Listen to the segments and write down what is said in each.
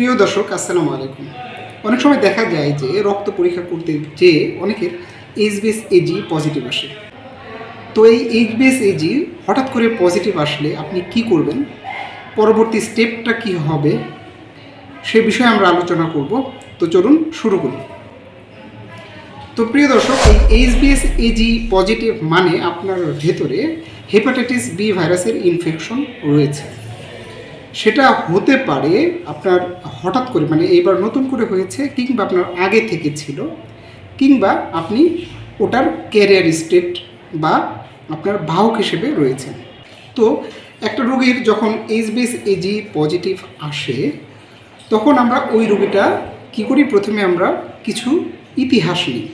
প্রিয় দর্শক, আসসালামু আলাইকুম। অনেক সময় দেখা যায় যে রক্ত পরীক্ষা করতে যেয়ে অনেকের এইচবিএস এজি পজিটিভ আসে। তো এই এইচবিএস এজি হঠাৎ করে পজিটিভ আসলে আপনি কি করবেন? পরবর্তী স্টেপটা কি হবে? সে বিষয়ে আমরা আলোচনা করব। তো চলুন শুরু করি। তো প্রিয় দর্শক, এই এইচবিএস এজি পজিটিভ মানে আপনার ভেতরে হেপাটাইটিস বি ভাইরাসের ইনফেকশন রয়েছে। সেটা হতে পারে আপনার হঠাৎ করে মানে এইবার নতুন করে হয়েছে কিংবা আপনার আগে থেকে ছিল, কিংবা আপনি ওটার ক্যারিয়ার স্টেট বা আপনার বাহক হিসেবে রয়েছেন। তো একটা রোগীর যখন এইচবিএস এজি পজিটিভ আসে, তখন আমরা ওই রোগীটা কী করি? প্রথমে আমরা কিছু ইতিহাস নিই।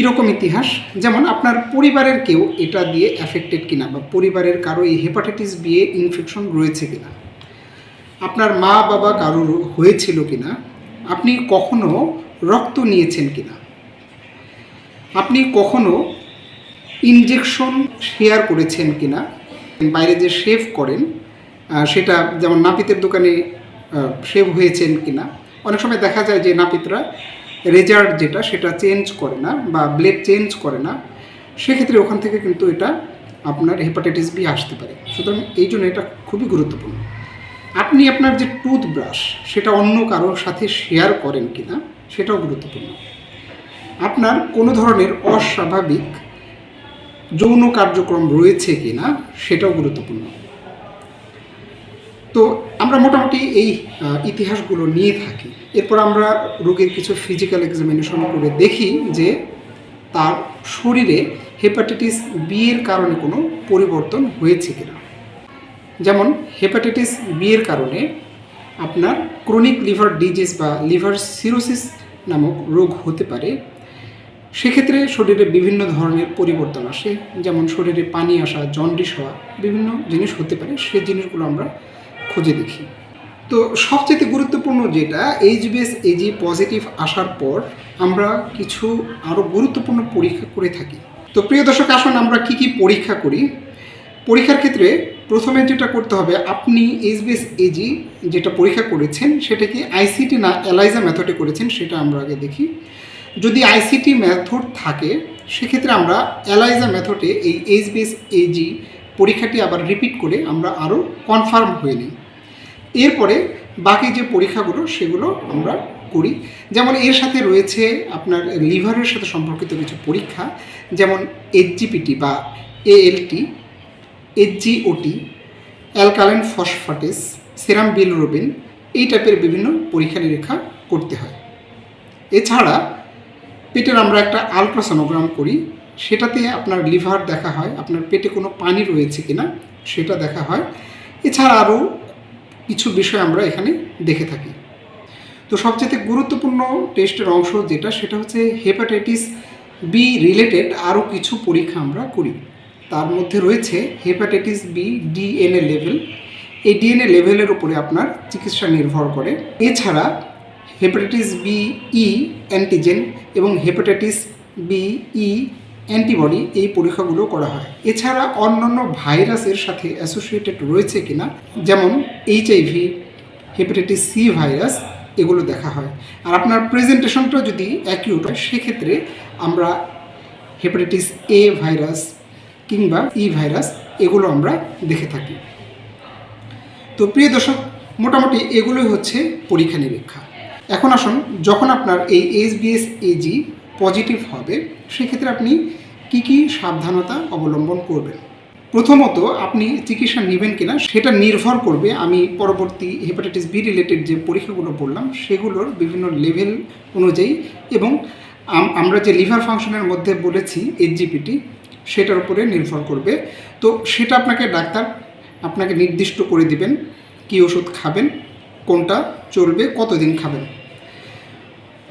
কীরকম ইতিহাস? যেমন আপনার পরিবারের কেউ এটা দিয়ে অ্যাফেক্টেড কিনা বা পরিবারের কারও এই হেপাটাইটিস বি এ ইনফেকশন রয়েছে কিনা? আপনার মা, বাবা কারোর হয়েছিল কিনা? আপনি কখনো রক্ত নিয়েছেন কিনা? আপনি কখনো ইনজেকশন শেয়ার করেছেন কিনা? বাইরে যে শেভ করেন সেটা যেমন নাপিতের দোকানে শেভ হয়েছেন কিনা? অনেক সময় দেখা যায় যে নাপিতরা রেজাল্ট যেটা, সেটা চেঞ্জ করে না বা ব্লেড চেঞ্জ করে না, সেক্ষেত্রে ওখান থেকে কিন্তু এটা আপনার হেপাটাইটিস বি আসতে পারে। সুতরাং এই জন্য এটা খুবই গুরুত্বপূর্ণ। আপনি আপনার যে টুথব্রাশ সেটা অন্য কারোর সাথে শেয়ার করেন কি না সেটাও গুরুত্বপূর্ণ। আপনার কোনো ধরনের অস্বাভাবিক যৌন কার্যক্রম রয়েছে কি না সেটাও গুরুত্বপূর্ণ। তো আমরা মোটামুটি এই ইতিহাসগুলো নিয়ে থাকি। এরপর আমরা রোগীর কিছু ফিজিক্যাল এক্সামিনেশন করে দেখি যে তার শরীরে হেপাটাইটিস বি এর কারণে কোনো পরিবর্তন হয়েছে কিনা। যেমন হেপাটাইটিস বি এর কারণে আপনার ক্রনিক লিভার ডিজিজ বা লিভার সিরোসিস নামক রোগ হতে পারে। সেক্ষেত্রে শরীরে বিভিন্ন ধরনের পরিবর্তন আসে, যেমন শরীরে পানি আসা, জন্ডিস হওয়া, বিভিন্ন জিনিস হতে পারে। সেই জিনিসগুলো আমরা খুঁজে দেখি। তো সবচেয়ে গুরুত্বপূর্ণ যেটা এইচ এইচবিএস এজি পজিটিভ আসার পর আমরা কিছু আরও গুরুত্বপূর্ণ পরীক্ষা করে থাকি। তো প্রিয় দর্শক, আসুন আমরা কি কি পরীক্ষা করি। পরীক্ষার ক্ষেত্রে প্রথমে যেটা করতে হবে, আপনি এইচ এইচবিএস এজি যেটা পরীক্ষা করেছেন সেটা কি আইসিটি না এলাইজা মেথডে করেছেন, সেটা আমরা আগে দেখি। যদি আইসিটি মেথড থাকে, সেক্ষেত্রে আমরা এলাইজা মেথডে এই এইচ এইচবিএস এজি পরীক্ষাটি আবার রিপিট করে আমরা আরও কনফার্ম হয়ে নিই। এরপরে বাকি যে পরীক্ষাগুলো সেগুলো আমরা করি। যেমন এর সাথে রয়েছে আপনার লিভারের সাথে সম্পর্কিত কিছু পরীক্ষা, যেমন এইচজিপিটি বা ALT HGOT alkaline phosphatase, serum bilirubin এই টাইপের বিভিন্ন পরীক্ষা নিরীক্ষা করতে হয়। এছাড়া পেটের আমরা একটা আলট্রাসোনোগ্রাম করি, সেটাতে আপনার লিভার দেখা হয়, আপনার পেটে কোনো পানি রয়েছে কিনা সেটা দেখা হয়। এছাড়া আরও কিছু বিষয় আমরা এখানে দেখে থাকি। তো সবচেয়ে গুরুত্বপূর্ণ টেস্টের অংশ যেটা, সেটা হচ্ছে হেপাটাইটিস বি রিলেটেড আরও কিছু পরীক্ষা আমরা করি। তার মধ্যে রয়েছে হেপাটাইটিস বি ডিএনএ লেভেল এই ডিএনএ লেভেলের উপরে আপনার চিকিৎসা নির্ভর করে। এছাড়া হেপাটাইটিস বি ই অ্যান্টিজেন এবং হেপাটাইটিস বি ই অ্যান্টিবডি এই পরীক্ষাগুলো করা হয়। এছাড়া অন্যান্য ভাইরাসের সাথে অ্যাসোসিয়েটেড রয়েছে কিনা, যেমন এইচআইভি হেপাটাইটিস সি ভাইরাস এগুলো দেখা হয়। আর আপনার প্রেজেন্টেশনটা যদি অ্যাকিউট হয়, সেক্ষেত্রে আমরা হেপাটাইটিস এ ভাইরাস কিংবা ই ভাইরাস এগুলো আমরা দেখে থাকি। তো প্রিয় দর্শক, মোটামুটি এগুলোই হচ্ছে পরীক্ষা নিরীক্ষা এখন আসুন, যখন আপনার এই এইচবিএস এজি পজিটিভ হবে, সেক্ষেত্রে আপনি কি কি সাবধানতা অবলম্বন করবেন? প্রথমত আপনি চিকিৎসা নেবেন কিনা সেটা নির্ভর করবে, আমি পরবর্তী হেপাটাইটিস বি রিলেটেড যে পরীক্ষাগুলো বললাম, সেগুলোর বিভিন্ন লেভেল অনুযায়ী এবং আমরা যে লিভার ফাংশনের মধ্যে বলেছি এইচজিপিটি সেটার উপরে নির্ভর করবে। তো সেটা আপনাকে ডাক্তার আপনাকে নির্দিষ্ট করে দিবেন, কি ওষুধ খাবেন, কোনটা চলবে, কতদিন খাবেন।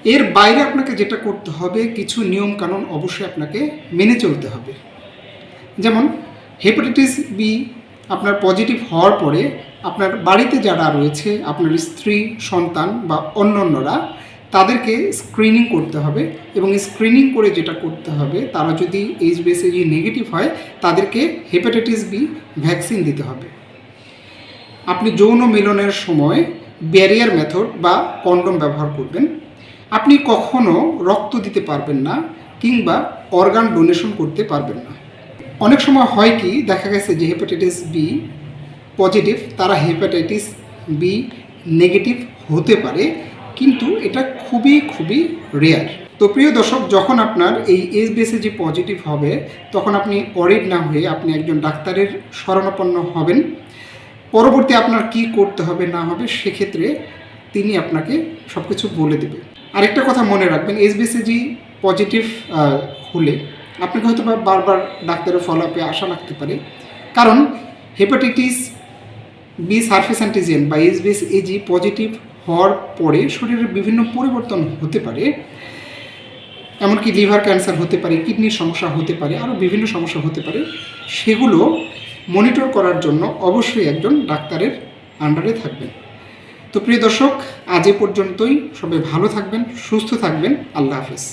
এর বাইরে আপনাকে যেটা করতে হবে, কিছু নিয়ম কানুন অবশ্যই আপনাকে মেনে চলতে হবে। যেমন হেপাটাইটিস বি আপনার পজিটিভ হওয়ার পরে আপনার বাড়িতে যারা রয়েছে, আপনার স্ত্রী, সন্তান বা অন্যান্যরা, তাদেরকে স্ক্রিনিং করতে হবে এবং স্ক্রিনিং করে যেটা করতে হবে, তারা যদি এইচ বেসিজি নেগেটিভ হয়, তাদেরকে হেপাটাইটিস বি ভ্যাকসিন দিতে হবে। আপনি যৌন মিলনের সময় ব্যারিয়ার মেথড বা কন্ডম ব্যবহার করবেন। আপনি কখনো রক্ত দিতে পারবেন না কিংবা অর্গান ডোনেশন করতে পারবেন না। অনেক সময় হয় কি, দেখা গেছে যে হেপাটাইটিস বি পজিটিভ তারা হেপাটাইটিস বি নেগেটিভ হতে পারে, কিন্তু এটা খুবই খুবই রেয়ার তো প্রিয় দর্শক, যখন আপনার এই এইচবিএসএজি পজিটিভ হবে, তখন আপনি অরিড না হয়ে আপনি একজন ডাক্তারের শরণাপন্ন হবেন। পরবর্তী আপনার কি করতে হবে, না হবে, সেক্ষেত্রে তিনি আপনাকে সব কিছু বলে দেবে। আরেকটা কথা মনে রাখবেন এইচবিএসএজি পজিটিভ হলে আপনাকে হয়তো বারবার ডাক্তারের ফলো আপে আশা লাগতে পারে। কারণ হেপাটাইটিস বি সারফেস অ্যান্টিজেন বা এইচবিএস এজি পজিটিভ হওয়ার পরে শরীরের বিভিন্ন পরিবর্তন হতে পারে। এমনকি লিভার ক্যান্সার হতে পারে, কিডনির সমস্যা হতে পারে, আরও বিভিন্ন সমস্যা হতে পারে। সেগুলো মনিটর করার জন্য অবশ্যই একজন ডাক্তারের আন্ডারে থাকবেন। তো প্রিয় দর্শক আজ এ পর্যন্তই। সবাই ভালো থাকবেন সুস্থ থাকবেন। আল্লাহ হাফেজ।